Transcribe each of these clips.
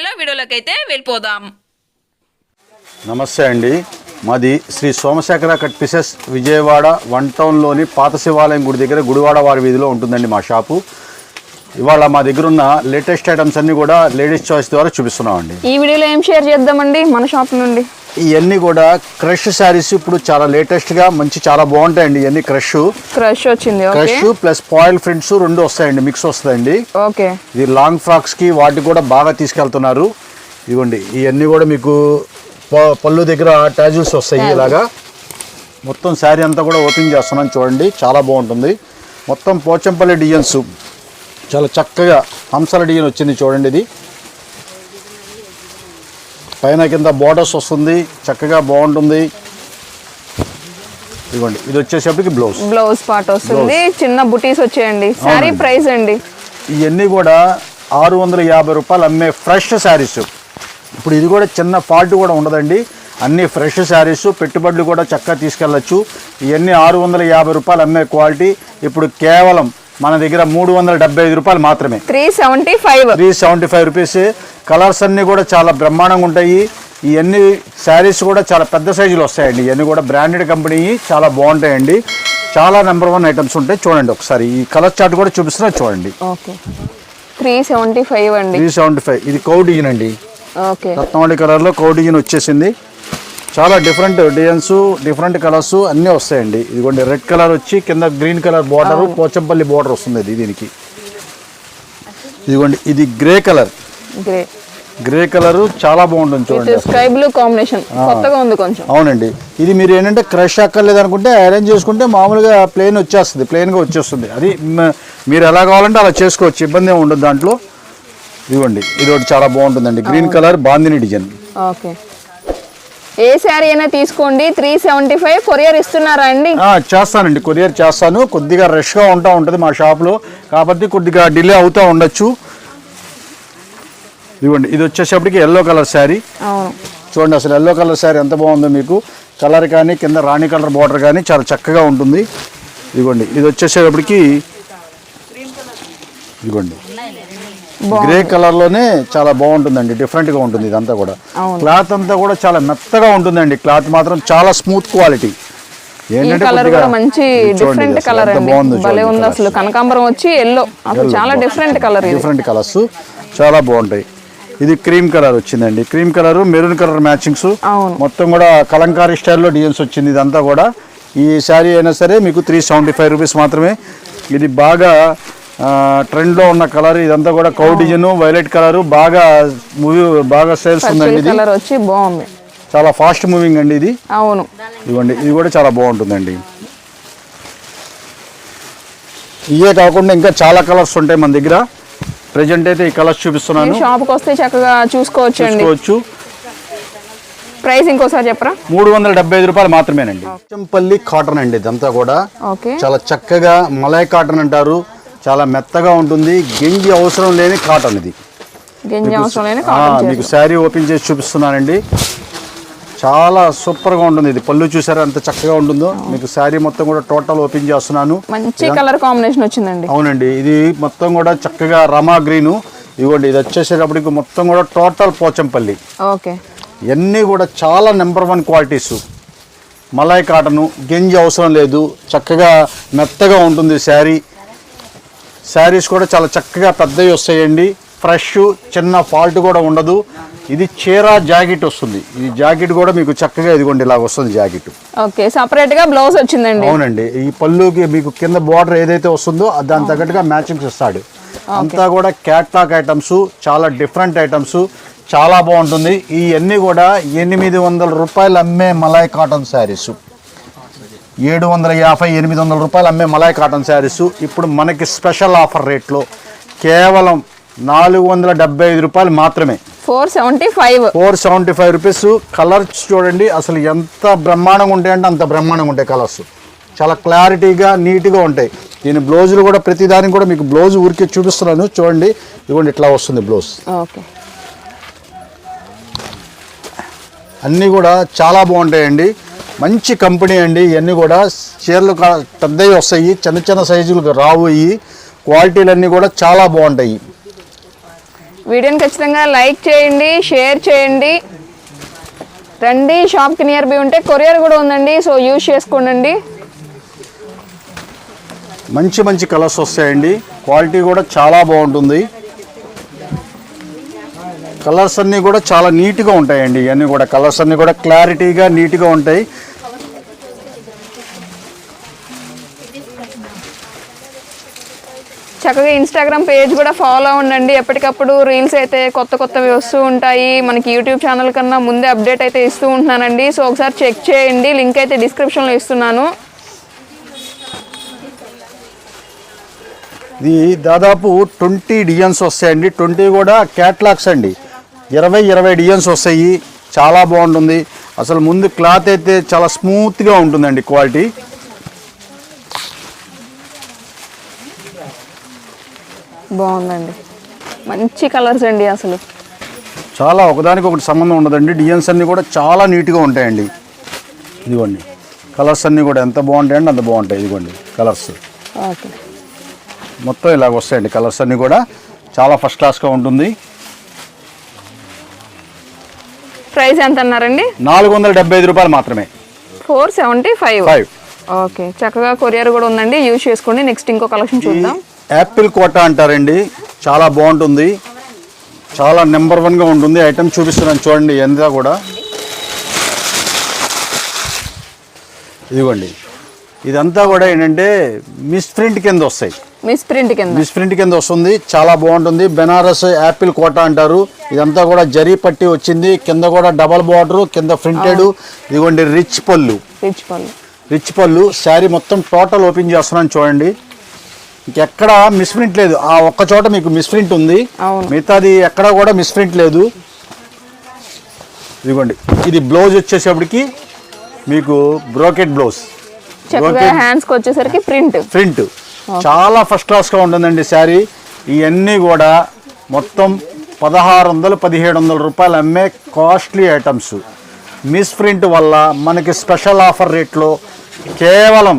చెల్లో వీడియోలోకి అయితే వెళ్ళిపోదాం. నమస్తే అండి. మాది Shri Somasekhara cut pieces Vijayawada one టౌన్లోని పాత శివాలయం గుడి దగ్గర గుడివాడ వారి వీధిలో ఉంటుందండి మా షాపు. ఇవాళ మా దగ్గర ఉన్న లేటెస్ట్ ఐటమ్స్ అన్నీ కూడా లేడీస్ చాయిస్ ద్వారా చూపిస్తున్నామండి. ఈ వీడియోలో ఏం షేర్ చేద్దామండి? మన షాప్ నుండి. ఇవన్నీ కూడా క్రష్ శారీస్ ఇప్పుడు చాలా లేటెస్ట్గా మంచి చాలా బాగుంటాయండి ఇవన్నీ క్రష్. క్రష్ వచ్చింది క్రష్ ప్లస్ పాయిల్ ప్రింట్స్ రెండు వస్తాయండి మిక్స్ వస్తాయండి. ఓకే. ఇది లాంగ్ ఫ్రాక్స్కి వాటికి కూడా బాగా తీసుకెళ్తున్నారు. ఇవ్వండి ఇవన్నీ కూడా మీకు పళ్ళు దగ్గర ట్యాజుల్స్ వస్తాయి ఇలాగా. మొత్తం శారీ అంతా కూడా ఓపెన్ చేస్తున్నాను చూడండి చాలా బాగుంటుంది. మొత్తం పోచంపల్లి డిజైన్స్. చాలా చక్కగా హంసల డిజైన్ వచ్చింది చూడండి ఇది. పైన కింద బోర్డర్స్ వస్తుంది చక్కగా బాగుంటుంది. ఇదిగోండి ఇది వచ్చేసప్పటికి బ్లౌజ్ బ్లౌజ్ పార్ట్ వస్తుంది. చిన్న బుటీస్ వచ్చాయండి. శారీ ప్రైస్ అండి. ఇవన్నీ కూడా ఆరు వందల యాభై రూపాయలు అమ్మే ఫ్రెష్ శారీస్ ఇప్పుడు ఇది కూడా చిన్న ఫాల్ట్ కూడా ఉండదండి. అన్ని ఫ్రెష్ శారీస్ పెట్టుబడులు కూడా చక్కగా తీసుకెళ్ళచ్చు. ఇవన్నీ ఆరు వందల యాభై రూపాయలు అమ్మే క్వాలిటీ ఇప్పుడు కేవలం మన దగ్గర మూడు వందల డెబ్బై ఐదు రూపాయలు మాత్రమే. Three seventy five. Three seventy five rupees. Colours అన్నీ కూడా చాలా బ్రహ్మాండంగా ఉంటాయి. ఇవన్నీ శారీస్ కూడా చాలా పెద్ద సైజులు వస్తాయండి. ఇవన్నీ కూడా బ్రాండెడ్ కంపెనీ చాలా బాగుంటాయండి. చాలా నెంబర్ వన్ ఐటమ్స్ ఉంటాయి. చూడండి ఒకసారి. ఈ కలర్ చార్ట్ కూడా చూపిస్తున్నా చూడండి. ఓకే. త్రీ సెవెంటీ ఫైవ్ అండి. Three seventy five. ఇది కౌ డిజైన్ అండి. ఓకే. రత్నవాళి కలర్లో కౌ డిజైన్ వచ్చేసింది. చాలా డిఫరెంట్ డిజైన్స్ డిఫరెంట్ కలర్స్ అన్నీ వస్తాయండి. ఇదిగోండి రెడ్ కలర్ వచ్చి కింద green colour border Pochampally border వస్తుంది ఇది దీనికి ఇదిగోండి ఇది grey colour grey grey colour చాలా బాగుంటుంది చూడండి స్కై బ్లూ కాంబినేషన్ కొత్తగా ఉంది కొంచెం. అవునండి. ఇది మీరు ఏంటంటే క్రష్ అక్కర్లేదు అనుకుంటే అరేంజ్ చేసుకుంటే మామూలుగా ప్లెయిన్ వచ్చేస్తుంది ప్లెయిన్గా వచ్చేస్తుంది. అది మీరు ఎలా కావాలంటే అలా చేసుకోవచ్చు ఇబ్బంది ఏమి ఉండదు దాంట్లో. ఇదిగోండి ఇది ఒకటి చాలా బాగుంటుందండి. Green colour bandhani design okay. ఏ శారీ అయినా తీసుకోండి. త్రీ సెవెంటీ ఫైవ్ కొరియర్ ఇస్తున్నారా అండి చేస్తానండి. కొరియర్ చేస్తాను. కొద్దిగా రష్గా ఉంటా ఉంటుంది మా షాప్లో. కాబట్టి కొద్దిగా డిలే అవుతూ ఉండొచ్చు. ఇదిగోండి ఇది వచ్చేసప్పటికి ఎల్లో కలర్ శారీ. అవును. చూడండి అసలు ఎల్లో కలర్ శారీ ఎంత బాగుందో మీకు. కలర్ కానీ కింద రాణి కలర్ బార్డర్ కానీ చాలా చక్కగా ఉంటుంది. ఇదిగోండి ఇది వచ్చేసేటప్పటికి ఇదిగోండి గ్రే కలర్లోనే చాలా బాగుంటుందండి డిఫరెంట్గా ఉంటుంది ఇదంతా కూడా. క్లాత్ అంతా కూడా చాలా మెత్తగా ఉంటుందండి క్లాత్ మాత్రం చాలా స్మూత్ క్వాలిటీ ఏంటంటే కలర్ మంచి డిఫరెంట్ కలర్ భలే ఉంది. అసలు. కనకాంబరం వచ్చి ఎల్లో అసలు చాలా డిఫరెంట్ కలర్ డిఫరెంట్ కలర్స్ చాలా బాగుంటాయి. ఇది క్రీమ్ కలర్ వచ్చిందండి. Cream colour maroon colour matchings. మొత్తం కూడా కలంకారీ స్టైల్లో డిజైన్స్ వచ్చింది ఇదంతా కూడా. ఈ శారీ అయినా సరే మీకు త్రీ సెవెంటీ ఫైవ్ రూపీస్ మాత్రమే. ఇది బాగా ట్రెండ్లో ఉన్న కలర్ ఇదంతా కూడా కౌ డిజైన్ వైలెట్ కలర్ బాగా మూవీ బాగా సేల్స్ ఉందండి ఇది. కలర్ వచ్చి బాగుంది. చాలా ఫాస్ట్ మూవింగ్ అండి ఇది. అవును. ఇవ్వండి ఇది కూడా చాలా బాగుంటుందండి. ఇవే కాకుండా ఇంకా చాలా కలర్స్ ఉంటాయి మన దగ్గర. ప్రజెంట్ అయితే ఈ కలర్స్ చూపిస్తున్నాను. షాప్కి వస్తే చక్కగా చూసుకోవచ్చు అండి. చూసుకోవచ్చు. ప్రైస్ ఇంకోసారి చెప్పరా? మూడు వందల డెబ్బై ఐదు రూపాయలు మాత్రమేనండి. చెంపల్లి కాటన్ అండి ఇదంతా కూడా. ఓకే. చాలా చక్కగా మలై కాటన్ అంటారు. చాలా మెత్తగా ఉంటుంది. గింజి అవసరం లేని కాటన్ ఇది. గింజ అవసరం లేని మీకు శారీ ఓపెన్ చేసి చూపిస్తున్నానండి. చాలా సూపర్గా ఉంటుంది ఇది. పళ్ళు చూసారా ఎంత చక్కగా ఉంటుందో? మీకు శారీ మొత్తం కూడా టోటల్ ఓపెన్ చేస్తున్నాను. మంచి కలర్ కాంబినేషన్ వచ్చిందండి. అవునండి. ఇది మొత్తం కూడా చక్కగా రమా గ్రీను. ఇవ్వండి ఇది వచ్చేసేటప్పటికి మొత్తం కూడా టోటల్ పోచంపల్లి. ఓకే. ఇవన్నీ కూడా చాలా number one qualities. Malai cotton గెంజి అవసరం లేదు. చక్కగా మెత్తగా ఉంటుంది శారీ. శారీస్ కూడా చాలా చక్కగా పెద్దవి వస్తాయండి. ఫ్రెష్ చిన్న ఫాల్ట్ కూడా ఉండదు. ఇది చీర జాకెట్ వస్తుంది. ఈ జాకెట్ కూడా మీకు చక్కగా ఇదిగోండి ఇలా వస్తుంది జాకెట్. ఓకే సపరేట్గా బ్లౌజ్ వచ్చిందండి. అవునండి. ఈ పళ్ళుకి మీకు కింద బార్డర్ ఏదైతే వస్తుందో దాని తగ్గట్టుగా మ్యాచింగ్స్ ఇస్తాడు అంతా కూడా క్యాట్లాక్ ఐటమ్స్ చాలా డిఫరెంట్ ఐటమ్స్ చాలా బాగుంటుంది. ఈ అన్నీ కూడా ఎనిమిది వందల రూపాయలు అమ్మే మలాయ్ కాటన్ శారీస్. ఏడు వందల యాభై ఎనిమిది వందల రూపాయలు అమ్మే మలాయ్ కాటన్ శారీస్. ఇప్పుడు మనకి స్పెషల్ ఆఫర్ రేట్లో కేవలం నాలుగు వందల డెబ్బై ఐదు రూపాయలు మాత్రమే. Four seventy five. Four seventy five rupees. Colours చూడండి అసలు ఎంత బ్రహ్మాండంగా ఉంటాయంటే అంత బ్రహ్మాండంగా ఉంటాయి కలర్స్ చాలా క్లారిటీగా నీట్గా ఉంటాయి. దీని బ్లౌజులు కూడా ప్రతిదానికి కూడా మీకు బ్లౌజ్ ఊరికే చూపిస్తున్నాను. చూడండి ఇదిగోండి ఇట్లా వస్తుంది బ్లౌజ్. ఓకే. అన్నీ కూడా చాలా బాగుంటాయండి. మంచి కంపెనీ అండి. ఇవన్నీ కూడా చీరలు పెద్దవి వస్తాయి. చిన్న చిన్న సైజులు రావు క్వాలిటీలు అన్నీ కూడా చాలా బాగుంటాయి. వీడియోని ఖచ్చితంగా లైక్ చేయండి షేర్ చేయండి. రండి షాప్కి నియర్ బై ఉంటే కొరియర్ కూడా ఉందండి సో యూజ్ చేసుకోండి మంచి మంచి కలర్స్ వస్తాయండి. క్వాలిటీ కూడా చాలా బాగుంటుంది. కలర్స్ అన్నీ కూడా చాలా నీట్గా ఉంటాయండి. ఇవన్నీ కూడా కలర్స్ అన్నీ కూడా క్లారిటీగా నీట్గా ఉంటాయి. చక్కగా ఇన్స్టాగ్రామ్ పేజ్ కూడా ఫాలో ఉండండి ఎప్పటికప్పుడు రీల్స్ అయితే కొత్త కొత్తవి వస్తూ ఉంటాయి. మనకి యూట్యూబ్ ఛానల్ కన్నా ముందే అప్డేట్ అయితే ఇస్తూ ఉంటున్నానండి. సో ఒకసారి చెక్ చేయండి. లింక్ అయితే డిస్క్రిప్షన్లో ఇస్తున్నాను. ఇది దాదాపు ట్వంటీ డిజైన్స్ వస్తాయండి. ట్వంటీ కూడా క్యాట్లాగ్స్ అండి. ఇరవై ఇరవై డిజైన్స్ వస్తాయి. చాలా బాగుంటుంది. అసలు ముందు క్లాత్ అయితే చాలా స్మూత్గా ఉంటుందండి క్వాలిటీ బాగుందండి. మంచి కలర్స్ అండి అసలు. చాలా ఒకదానికి ఒకటి సంబంధం ఉండదండి. డిజైన్స్ అన్నీ కూడా చాలా నీట్గా ఉంటాయండి. ఇదిగోండి. కలర్స్ అన్నీ కూడా ఎంత బాగుంటాయండి అంత బాగుంటాయి. ఇదిగోండి కలర్స్. ఓకే. మొత్తం ఇలాగ వస్తాయండి కలర్స్ అన్నీ కూడా. చాలా ఫస్ట్ క్లాస్గా ఉంటుంది. ప్రైస్ ఎంత అన్నారండి నాలుగు వందల డెబ్బై ఐదు రూపాయలు మాత్రమే. Four seventy five. Five. Okay. చక్కగా కొరియర్ కూడా ఉందండి. యూజ్ చేసుకోండి. నెక్స్ట్ ఇంకో కలెక్షన్ చూద్దాం. యాపిల్ కోట అంటారండి. చాలా బాగుంటుంది. చాలా నెంబర్ వన్గా ఉంటుంది. ఐటమ్ చూపిస్తున్నాను చూడండి ఎంత కూడా. ఇదిగోండి. ఇదంతా కూడా ఏంటంటే మిస్ ప్రింట్ కింద వస్తాయి. మిస్ ప్రింట్ కింద. మిస్ ప్రింట్ కింద వస్తుంది. చాలా బాగుంటుంది. బెనారస్ యాపిల్ కోట అంటారు. ఇదంతా కూడా జరీ పట్టి వచ్చింది. కింద కూడా డబల్ బార్డర్ కింద ప్రింటెడ్. ఇదిగోండి rich pallu. Rich pallu. Rich pallu. Sari మొత్తం టోటల్ ఓపెన్ చేస్తున్నాను చూడండి. ఇంకెక్కడ మిస్ప్రింట్ లేదు. ఆ ఒక్క చోట మీకు మిస్ప్రింట్ ఉంది. మిగతాది ఎక్కడ కూడా మిస్ప్రింట్ లేదు. ఇదిగోండి. ఇది బ్లౌజ్ వచ్చేసేపటికి మీకు బ్రోకెట్ బ్లౌజ్ హ్యాండ్స్కి వచ్చేసరికి ప్రింట్ ప్రింట్ చాలా ఫస్ట్ క్లాస్గా ఉంటుందండి శారీ. ఇవన్నీ కూడా మొత్తం పదహారు వందలు పదిహేడు వందల రూపాయలు అమ్మే కాస్ట్లీ ఐటమ్స్ మిస్ ప్రింట్ వల్ల మనకి స్పెషల్ ఆఫర్ రేట్లో కేవలం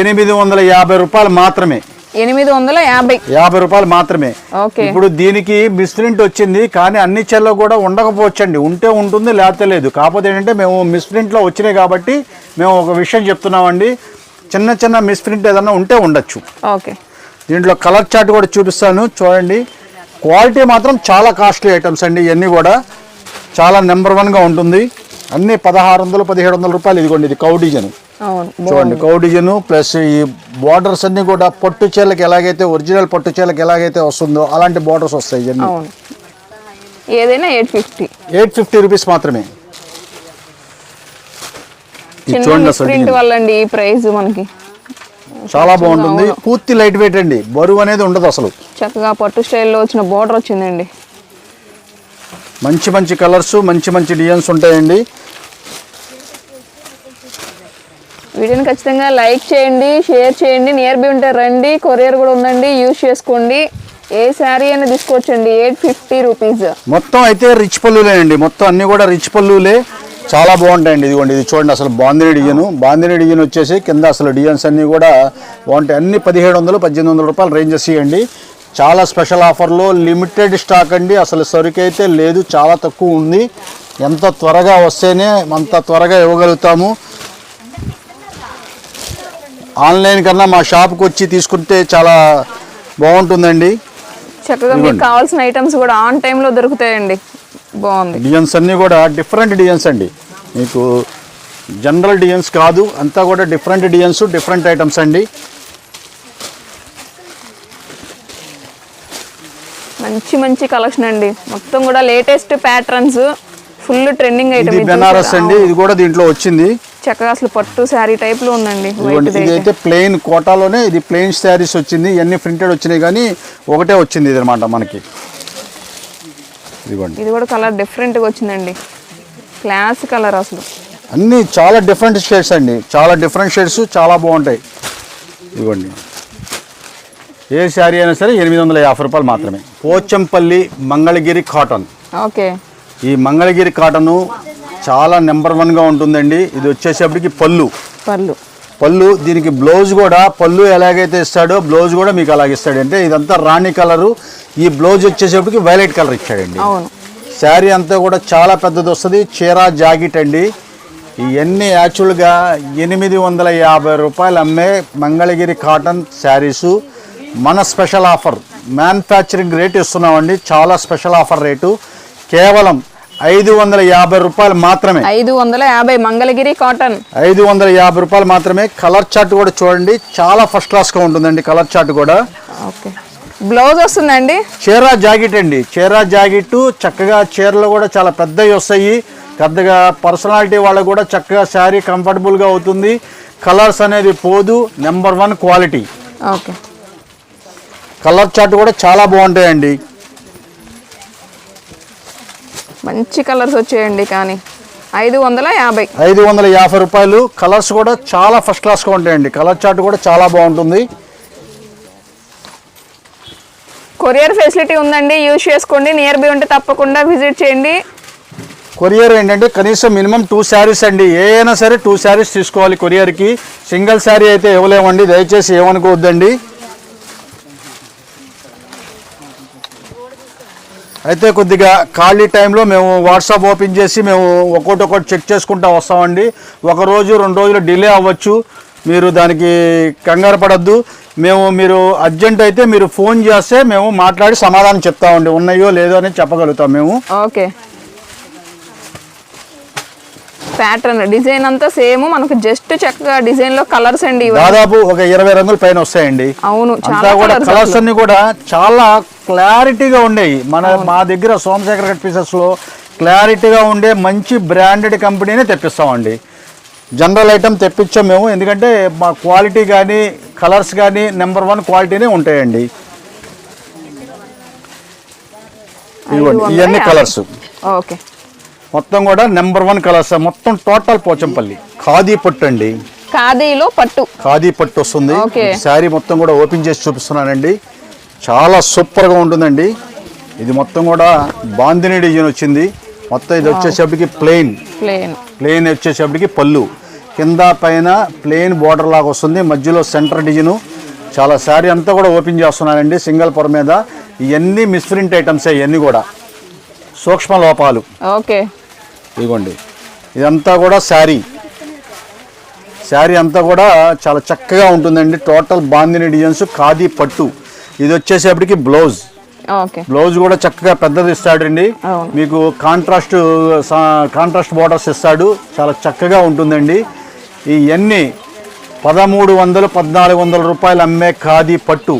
ఎనిమిది వందల యాభై రూపాయలు మాత్రమే. ఎనిమిది వందల యాభై. యాభై రూపాయలు మాత్రమే. ఇప్పుడు దీనికి మిస్ప్రింట్ వచ్చింది కానీ అన్ని చెల్లో కూడా ఉండకపోవచ్చండి. ఉంటే ఉంటుంది లేకపోతే లేదు. కాకపోతే ఏంటంటే మేము మిస్ప్రింట్లో వచ్చినాయి కాబట్టి మేము ఒక విషయం చెప్తున్నామండి. చిన్న చిన్న మిస్ప్రింట్ ఏదన్నా ఉంటే ఉండొచ్చు. ఓకే. దీంట్లో కలర్ చార్ట్ కూడా చూపిస్తాను. చూడండి. క్వాలిటీ మాత్రం చాలా కాస్ట్లీ ఐటమ్స్ అండి ఇవన్నీ కూడా. చాలా నెంబర్ వన్గా ఉంటుంది. అన్నీ పదహారు వందలు పదిహేడు వందల రూపాయలు ఇదిగోండి ఇది కౌ డిజైన్. చూడండి కౌ డిజైన్ ప్లస్ ఈ బార్డర్స్ అన్నీ కూడా పట్టు చీరలకు ఎలాగైతే ఒరిజినల్ పట్టు చీరలకు ఎలాగైతే వస్తుందో అలాంటి బార్డర్స్ వస్తాయి ఇవన్నీ. ఏదైనా eight fifty. Eight fifty rupees మాత్రమే. చూడండి ఈ ప్రైస్ మనకి. చాలా బాగుంటుంది. పూర్తి లైట్ వెయిట్ అండి. బరువు అనేది ఉండదు అసలు. చక్కగా పట్టు స్టైల్లో వచ్చిన బోర్డర్ వచ్చిందండి. మంచి మంచి కలర్స్ మంచి మంచి డిజైన్స్ ఉంటాయండి. వీడియోని ఖచ్చితంగా లైక్ చేయండి షేర్ చేయండి నియర్ బై ఉంటే రండి కొరియర్ కూడా ఉందండి యూజ్ చేసుకోండి. ఏ శారీ అయినా తీసుకోవచ్చండి ఎయిట్ ఫిఫ్టీ రూపీస్. మొత్తం అయితే రిచ్ పళ్ళులే అండి. మొత్తం అన్ని కూడా రిచ్ పళ్ళులే. చాలా బాగుంటాయండి ఇదిగోండి ఇది చూడండి అసలు బాందిని డిజైన్. బాందిని డిజైన్ వచ్చేసి కింద అసలు డిజైన్స్ అన్నీ కూడా బాగుంటాయి. అన్ని పదిహేడు వందలు పద్దెనిమిది వందల రూపాయలు రేంజెస్ ఇవ్వండి చాలా స్పెషల్ ఆఫర్లో లిమిటెడ్ స్టాక్ అండి. అసలు సరుకు అయితే లేదు చాలా తక్కువ ఉంది. ఎంత త్వరగా వస్తేనే అంత త్వరగా ఇవ్వగలుగుతాము. ఆన్లైన్ కన్నా మా షాప్కి వచ్చి తీసుకుంటే చాలా బాగుంటుందండి. చక్కగా మీకు కావాల్సిన ఐటమ్స్ కూడా ఆన్ టైంలో దొరుకుతాయండి. బాగుంది. డిజైన్స్ అన్నీ కూడా డిఫరెంట్ డిజైన్స్ అండి. మీకు జనరల్ డిజైన్స్ కాదు అంతా కూడా డిఫరెంట్ డిజైన్స్ డిఫరెంట్ ఐటమ్స్ అండి. మంచి మంచి కలెక్షన్ అండి. మొత్తం కూడా latest patterns full trending item. Banaras అండి. ఇది కూడా దీంట్లో వచ్చింది. చక్కగా అసలు పట్టు శారీ టైప్లో ఉందండి ఇదిగోండి, వైట్ ఇది అయితే ప్లెయిన్ కోటాలోనే ఇది ప్లెయిన్ శారీస్ వచ్చింది ఇవన్నీ ప్రింటెడ్ వచ్చినాయి కానీ ఒకటే వచ్చింది ఇది అనమాట మనకి ఇది కూడా కలర్ డిఫరెంట్గా వచ్చిందండి. క్లాస్ కలర్ అసలు. అన్నీ చాలా డిఫరెంట్ షేడ్స్ అండి. చాలా డిఫరెంట్ షేడ్స్ చాలా బాగుంటాయి. ఇవ్వండి ఏ శారీ అయినా సరే ఎనిమిది వందల యాభై రూపాయలు మాత్రమే. పోచంపల్లి మంగళగిరి కాటన్. ఓకే. ఈ మంగళగిరి కాటను చాలా నెంబర్ వన్గా ఉంటుందండి. ఇది వచ్చేసేపటికి పళ్ళు. పళ్ళు. పళ్ళు దీనికి బ్లౌజ్ కూడా పళ్ళు ఎలాగైతే ఇస్తాడో బ్లౌజ్ కూడా మీకు అలాగే ఇస్తాడు. అంటే ఇదంతా రాణి కలరు. ఈ బ్లౌజ్ వచ్చేసేపటికి వైలెట్ కలర్ ఇచ్చాడండి. శారీ అంతా కూడా చాలా పెద్దది వస్తుంది. చీర జాకెట్ అండి. ఇవన్నీ యాక్చువల్గా ఎనిమిది వందల యాభై రూపాయలు అమ్మే మంగళగిరి కాటన్ శారీసు. మన స్పెషల్ ఆఫర్. మ్యానుఫ్యాక్చరింగ్ రేట్ ఇస్తున్నామండి. చాలా స్పెషల్ ఆఫర్ రేటు. కేవలం ఐదు వందల యాభై రూపాయలు మాత్రమే. ఐదు వందల యాభై మంగళగిరి కాటన్. ఐదు వందల యాభై రూపాయలు మాత్రమే. కలర్ చార్ట్ కూడా చూడండి. చాలా ఫస్ట్ క్లాస్గా ఉంటుందండి కలర్ చార్ట్ కూడా. ఓకే. బ్లౌజ్ వస్తుందండి? చీర జాకెట్ అండి. చీర జాకెట్ చక్కగా చీరలు కూడా చాలా పెద్దవి వస్తాయి. పెద్దగా పర్సనాలిటీ వాళ్ళకు కూడా చక్కగా శారీ కంఫర్టబుల్గా అవుతుంది. కలర్స్ అనేది పోదు. Number one quality. Okay. Colour chart కూడా చాలా బాగుంటాయండి. మంచి కలర్స్ వచ్చాయండి కానీ. ఐదు వందల యాభై. ఐదు వందల యాభై రూపాయలు. కలర్స్ కూడా చాలా ఫస్ట్ క్లాస్గా ఉంటాయండి. కలర్ చార్ట్ కూడా చాలా బాగుంటుంది. కొరియర్ ఫెసిలిటీ ఉందండి. యూజ్ చేసుకోండి. నియర్ బై ఉంటే తప్పకుండా విజిట్ చేయండి. కొరియర్ ఏంటంటే కనీసం మినిమం టూ శారీస్ అండి. ఏ అయినా సరే టూ శారీస్ తీసుకోవాలి కొరియర్కి. సింగిల్ శారీ అయితే ఇవ్వలేమండి. దయచేసి ఏమనుకోవద్దండి. అయితే కొద్దిగా ఖాళీ టైంలో మేము వాట్సాప్ ఓపెన్ చేసి మేము ఒక్కొక్కటి ఒక్కొక్కటి చెక్ చేసుకుంటా వస్తామండి. ఒక రోజు రెండు రోజులు డిలే అవ్వచ్చు. మీరు దానికి కంగారు పడద్దు. మేము మీరు అర్జెంట్ అయితే మీరు ఫోన్ చేస్తే మేము మాట్లాడి సమాధానం చెప్తామండి. ఉన్నాయో లేదో అని చెప్పగలుగుతాం మేము. ఓకే. ప్యాటర్న్ డిజైన్ అంతా సేమ్. మనకు జస్ట్ చక్కగా డిజైన్లో కలర్స్ అండి దాదాపు ఒక ఇరవై రంగుల పైన వస్తాయండి. అవును చాలా కూడా కలర్స్ అన్ని కూడా చాలా క్లారిటీగా ఉండేవి మన మా దగ్గర సోమశేఖర్ కట్ పీసెస్లో క్లారిటీగా ఉండే మంచి బ్రాండెడ్ కంపెనీనే తెప్పిస్తామండి. జనరల్ ఐటమ్ తెప్పించాం మేము. ఎందుకంటే మా క్వాలిటీ కానీ కలర్స్ కానీ నెంబర్ వన్ క్వాలిటీనే ఉంటాయండి. ఇవన్నీ కలర్స్ ఓకే. మొత్తం కూడా నెంబర్ వన్ కలర్స్ మొత్తం టోటల్ పోచంపల్లి. ఖాదీ పట్టు అండి. ఖాదీలో పట్టు. ఖాదీ పట్టు వస్తుంది. శారీ మొత్తం కూడా ఓపెన్ చేసి చూపిస్తున్నానండి. చాలా సూపర్గా ఉంటుందండి. ఇది మొత్తం కూడా బాందిని డిజైన్ వచ్చింది. మొత్తం ఇది వచ్చేసేపటికి ప్లెయిన్. ప్లేన్ ప్లెయిన్ వచ్చేసేపటికి పళ్ళు. కింద పైన ప్లెయిన్ బార్డర్ లాగా వస్తుంది. మధ్యలో సెంటర్ డిజైన్. చాలా శారీ అంతా కూడా ఓపెన్ చేస్తున్నానండి సింగిల్ పొర మీద. ఇవన్నీ మిస్ప్రింట్ ఐటమ్స్ ఇవన్నీ కూడా. సూక్ష్మ లోపాలు. ఓకే. ఇదిగోండి. ఇదంతా కూడా శారీ. శారీ అంతా కూడా చాలా చక్కగా ఉంటుందండి. టోటల్ బాందిని డిజైన్స్ ఖాదీ పట్టు. ఇది వచ్చేసేపటికి బ్లౌజ్. బ్లౌజ్ కూడా చక్కగా పెద్దది ఇస్తాడండి. మీకు కాంట్రాస్ట్ కాంట్రాస్ట్ బోర్డర్స్ ఇస్తాడు. చాలా చక్కగా ఉంటుందండి. ఇవన్నీ పదమూడు వందలు పద్నాలుగు వందల రూపాయలు అమ్మే ఖాదీ పట్టు.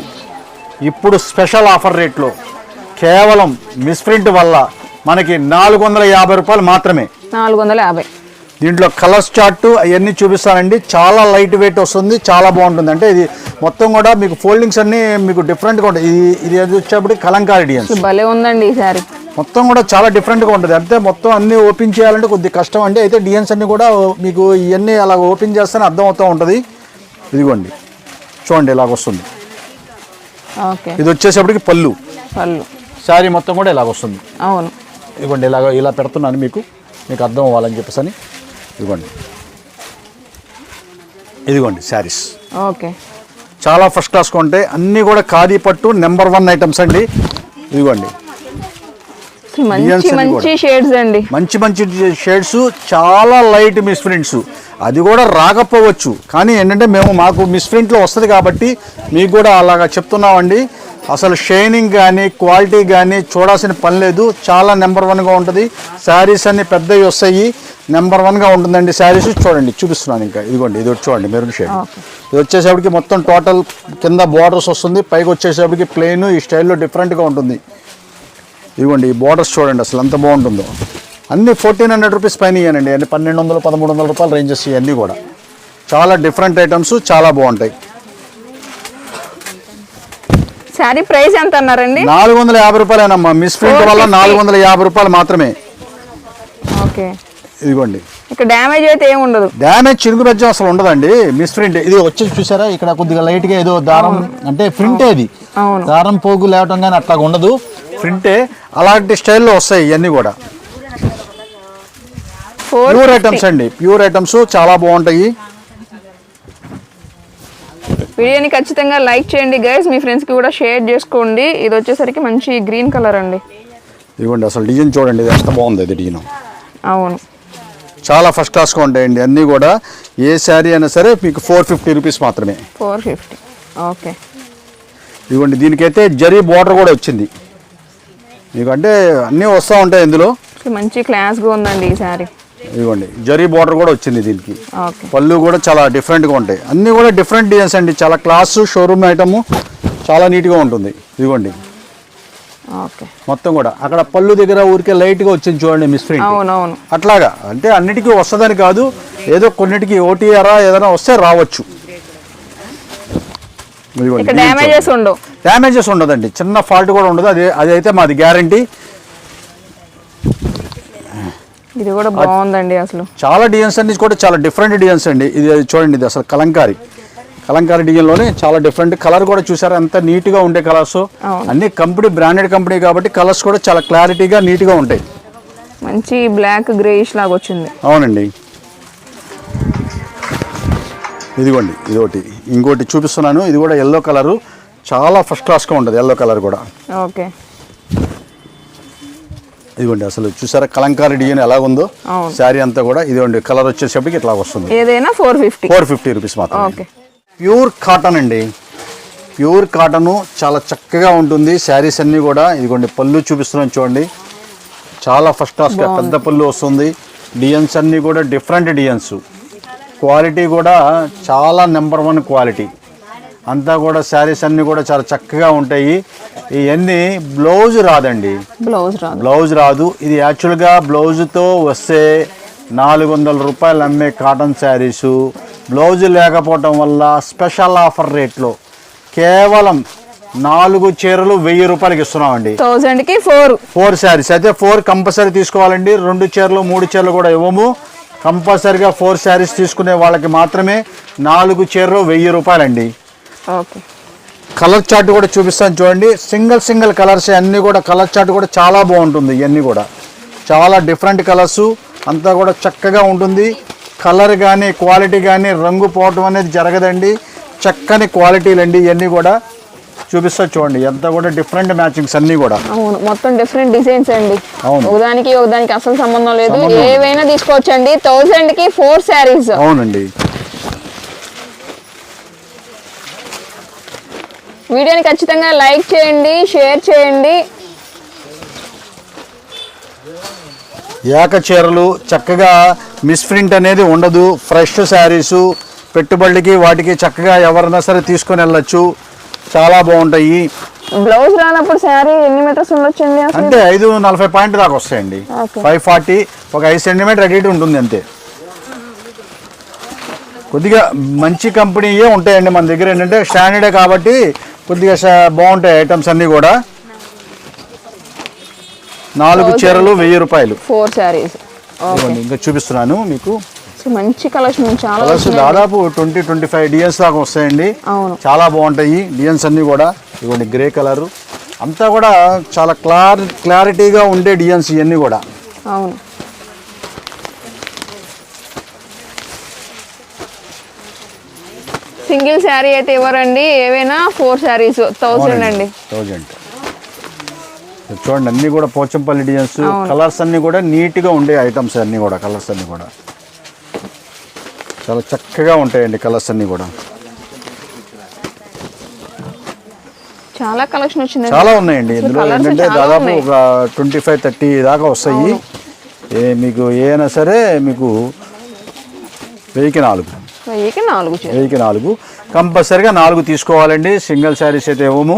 ఇప్పుడు స్పెషల్ ఆఫర్ రేట్లో. కేవలం మిస్ప్రింట్ వల్ల మనకి నాలుగు వందల యాభై రూపాయలు మాత్రమే. నాలుగు వందల యాభై. దీంట్లో కలర్స్ చార్ట్ అవన్నీ చూపిస్తానండి. చాలా లైట్ వెయిట్ వస్తుంది చాలా బాగుంటుంది. అంటే ఇది మొత్తం కూడా మీకు ఫోల్డింగ్స్ అన్నీ మీకు డిఫరెంట్గా ఉంటాయి. ఇది ఇది వచ్చేప్పుడు కలంకారీ అసలు భలే ఉందండి ఈ సారీ మొత్తం కూడా చాలా డిఫరెంట్గా ఉంటుంది. అంటే మొత్తం అన్నీ ఓపెన్ చేయాలంటే కొద్ది కష్టం. అండి అయితే డిజైన్స్ అన్నీ కూడా మీకు ఇవన్నీ అలా ఓపెన్ చేస్తేనే అర్థం అవుతూ ఉంటుంది. ఇదిగోండి. చూడండి ఇలాగ వస్తుంది. ఇది వచ్చేసేపటికి పళ్ళు. పళ్ళు. శారీ మొత్తం కూడా ఇలాగ వస్తుంది. అవును. ఇదిగోండి ఇలాగ ఇలా పెడుతున్నాను మీకు మీకు అర్థం అవ్వాలని చెప్పేసి అని. ఇదిగోండి. ఇదిగోండి శారీస్. ఓకే. చాలా ఫస్ట్ క్లాస్గా ఉంటాయి అన్నీ కూడా ఖాదీ పట్టు నెంబర్ వన్ ఐటమ్స్ అండి. ఇదిగోండి. మంచి మంచి షేడ్స్ చాలా లైట్ మిస్ప్రింట్స్ అది కూడా రాకపోవచ్చు. కానీ ఏంటంటే మేము మాకు మిస్ప్రింట్లో వస్తుంది కాబట్టి మీకు కూడా అలాగా చెప్తున్నామండి. అసలు షైనింగ్ కానీ క్వాలిటీ కానీ చూడాల్సిన పని లేదు. చాలా నెంబర్ వన్గా ఉంటుంది. శారీస్ అన్ని పెద్దవి వస్తాయి. నెంబర్ వన్గా ఉంటుందండి శారీస్. చూడండి చూపిస్తున్నాను ఇంకా. ఇదిగోండి ఇది చూడండి మెరూన్ షేడ్. ఇది వచ్చేసేపటికి మొత్తం టోటల్ కింద బార్డర్స్ వస్తుంది. పైకి వచ్చేసేపటికి ప్లెయిన్ ఈ స్టైల్లో డిఫరెంట్గా ఉంటుంది. ఇదిగోండి ఈ బార్డర్స్ చూడండి అసలు ఎంత బాగుంటుందో. అన్ని ఫోర్టీన్ హండ్రెడ్ రూపీస్ పైన ఇవ్వనండి అన్ని పన్నెండు వందలు పదమూడు వందల రూపాయల రేంజెస్ ఇవన్నీ కూడా. చాలా డిఫరెంట్ ఐటమ్స్ చాలా బాగుంటాయి. శారీ ప్రైస్ ఎంత అన్నారండి? నాలుగు వందల యాభై రూపాయలేనమ్మా. మిస్ ప్రింట్ వల్ల 450. నాలుగు వందల యాభై రూపాయలు మాత్రమే. ఓకే. ఇదిగోండి. ఇక్కడ డ్యామేజ్ అయితే ఏమి ఉండదు. డ్యామేజ్ చిరుగు బెజ్జం అసలు ఉండదండి. మిస్ ప్రింట్ ఇది వచ్చి చూసారా? ఇక్కడ కొద్దిగా లైట్గా ఏదో దారం అంటే ప్రింటే ఇది. దారం పోగు లేవటం కానీ అట్లా ఉండదు. ప్రింటే అలాంటి స్టైల్లో వస్తాయి ఇవన్నీ కూడా. ప్యూర్ ఐటమ్స్ అండి. ప్యూర్ ఐటమ్స్ చాలా బాగుంటాయి. వీడియోని ఖచ్చితంగా లైక్ చేయండి గైస్ మీ ఫ్రెండ్స్కి కూడా షేర్ చేసుకోండి. ఇది వచ్చేసరికి మంచి గ్రీన్ కలర్ అండి. ఇదిగోండి అసలు డిజైన్ చూడండి ఇది ఎంత బాగుంది ఇది డిజైన్ అవును. చాలా ఫస్ట్ క్లాస్గా ఉంటాయండి. అన్నీ కూడా ఏ శారీ అయినా సరే మీకు ఫోర్ ఫిఫ్టీ రూపీస్ మాత్రమే. ఫోర్ ఫిఫ్టీ ఓకే ఇదిగోండి దీనికైతే జరీ బార్డర్ కూడా వచ్చింది. మీకు అంటే అన్నీ వస్తూ ఉంటాయి ఇందులో. మంచి క్లాస్గా ఉందండి ఈ శారీ. ఇదిగోండి జరీ బార్డర్ కూడా వచ్చింది దీనికి. పళ్ళు కూడా చాలా డిఫరెంట్గా ఉంటాయి. అన్నీ కూడా డిఫరెంట్ డిజైన్స్ అండి. చాలా క్లాస్ షోరూమ్ ఐటమ్ చాలా నీట్గా ఉంటుంది. ఇదిగోండి. మొత్తం కూడా. అక్కడ పళ్ళు దగ్గర ఊరికే లైట్గా వచ్చింది చూడండి మిస్ ప్రింట్ అట్లాగా. అంటే అన్నిటికీ వస్తుందని కాదు. ఏదో కొన్నిటికి ఓటీఆరా ఏదైనా వస్తే రావచ్చు. డ్యామేజెస్ ఉండదండి. చిన్న ఫాల్ట్ కూడా ఉండదు. అది అది అయితే మాది గ్యారంటీ ఇది కూడా బాగుందండి అసలు. చాలా డిజైన్స్ అన్ని కూడా చాలా డిఫరెంట్ డిజైన్స్ అండి. ఇది చూడండి ఇది అసలు కలంకారీ. కలంకారీ డిజైన్లోనే చాలా డిఫరెంట్ కలర్ కూడా చూసారా. ఎంత నీట్గా ఉండే కలర్స్. అన్ని కంపెనీ బ్రాండెడ్ కంపెనీ కాబట్టి కలర్స్ కూడా చాలా క్లారిటీగా నీట్గా ఉంటాయి. మంచి బ్లాక్ గ్రేయిష్ లాగా వచ్చింది. అవునండి. ఇదిగోండి ఇదొకటి. ఇంకోటి చూపిస్తున్నాను. ఇది కూడా ఎల్లో కలరు చాలా ఫస్ట్ క్లాస్గా ఉంటుంది ఎల్లో కలర్ కూడా. ఓకే. ఇదిగోండి అసలు చూసారా కలంకారీ డిజైన్ ఎలా ఉందో. శారీ అంతా కూడా ఇదిగోండి కలర్ వచ్చేసరికి ఇట్లా వస్తుంది. ఏదైనా four fifty. Four fifty rupees మాత్రం ప్యూర్ కాటన్ అండి. ప్యూర్ కాటన్ చాలా చక్కగా ఉంటుంది. శారీస్ అన్నీ కూడా ఇదిగోండి పళ్ళు చూపిస్తున్నాను చూడండి. చాలా ఫస్ట్ క్లాస్గా పెద్ద పళ్ళు వస్తుంది. డిజైన్స్ అన్నీ కూడా డిఫరెంట్ డిజైన్స్. క్వాలిటీ కూడా చాలా నెంబర్ వన్ క్వాలిటీ. అంతా కూడా శారీస్ అన్నీ కూడా చాలా చక్కగా ఉంటాయి. ఇవన్నీ బ్లౌజ్ రాదండి? బ్లౌజ్ రాదు. బ్లౌజ్ రాదు. ఇది యాక్చువల్గా బ్లౌజ్తో వస్తే నాలుగు వందల రూపాయలు అమ్మే కాటన్ శారీసు. బ్లౌజ్ లేకపోవటం వల్ల స్పెషల్ ఆఫర్ రేట్లో కేవలం నాలుగు చీరలు వెయ్యి రూపాయలకి ఇస్తున్నామండి. థౌజండ్కి ఫోర్. ఫోర్ శారీస్. అయితే ఫోర్ కంపల్సరీ తీసుకోవాలండి. రెండు చీరలు మూడు చీరలు కూడా ఇవ్వము. కంపల్సరీగా ఫోర్ శారీస్ తీసుకునే వాళ్ళకి మాత్రమే నాలుగు చీరలు వెయ్యి రూపాయలండి. ఓకే. కలర్ చార్ట్ కూడా చూపిస్తాను చూడండి. సింగిల్ సింగిల్ కలర్స్ అన్నీ కూడా కలర్ చార్ట్ కూడా చాలా బాగుంటుంది ఇవన్నీ కూడా. చాలా డిఫరెంట్ కలర్స్ అంతా కూడా చక్కగా ఉంటుంది. కలర్ కానీ క్వాలిటీ కానీ రంగు పోవటం అనేది జరగదండి. చక్కని క్వాలిటీలు అండి ఇవన్నీ కూడా. చూపిస్తా చూడండి. ఎంత కూడా డిఫరెంట్ మ్యాచింగ్స్ అన్నీ కూడా. అవును. మొత్తం డిఫరెంట్ డిజైన్స్ అండి. అవును. ఒకదానికి ఒకదానికి అసలు సంబంధం లేదు. ఏవైనా తీసుకోవచ్చండి. థౌజండ్కి ఫోర్ శారీస్. అవునండి. వీడియోని ఖచ్చితంగా లైక్ చేయండి షేర్ చేయండి. ఏక చీరలు చక్కగా మిస్ప్రింట్ అనేది ఉండదు. ఫ్రెష్ శారీసు పెట్టుబడికి వాటికి చక్కగా ఎవరైనా సరే తీసుకొని వెళ్ళచ్చు. చాలా బాగుంటాయి. బ్లౌజ్ రానప్పుడు శారీ ఎన్ని మీటర్స్ ఉండొచ్చండి అంటే ఐదు నలభై పాయింట్ దాకా వస్తాయండి. ఫైవ్ ఫార్టీ ఒక ఐదు సెంటీమీటర్ ఇటు ఉంటుంది అంతే. కొద్దిగా మంచి కంపెనీయే ఉంటాయండి మన దగ్గర. ఏంటంటే స్టాండర్డే కాబట్టి కొద్దిగా బాగుంటాయి ఐటమ్స్ అన్నీ కూడా. నాలుగు చీరలు వెయ్యి రూపాయలు. ఫోర్ శారీస్ ఇంకా చూపిస్తున్నాను మీకు. మంచి కలెక్షన్ చాలా కలర్స్. దాదాపు ట్వంటీ ట్వంటీ ఫైవ్ డిజైన్స్ దాకా వస్తాయండి. చాలా బాగుంటాయి డిజైన్స్ అన్నీ కూడా. ఇవ్వండి గ్రే కలర్ అంతా కూడా చాలా క్లార్ క్లారిటీగా ఉండే డిజైన్స్ ఇవన్నీ కూడా. అవును. సింగిల్ శారీ అయితే ఇవ్వరండి ఏవైనా ఫోర్ శారీస్. థౌసండ్ అండి. థౌజండ్. చూడండి అన్నీ కూడా పోచంపల్లి డిజైన్స్. కలర్స్ అన్నీ కూడా నీట్గా ఉండే ఐటమ్స్ అన్నీ కూడా కలర్స్ అన్నీ కూడా. చాలా చక్కగా ఉంటాయండి కలర్స్ అన్నీ కూడా. చాలా కలెక్షన్ వచ్చింది చాలా ఉన్నాయండి. ఇందులో ఏంటంటే దాదాపు. ఒక ట్వంటీ ఫైవ్ థర్టీ దాకా వస్తాయి. ఏ మీకు ఏ అయినా సరే మీకు వెయ్యికి నాలుగు. వెయ్యికి నాలుగు వెయ్యికి నాలుగు. కంపల్సరిగా నాలుగు తీసుకోవాలండి. సింగిల్ శారీస్ అయితే ఇవ్వము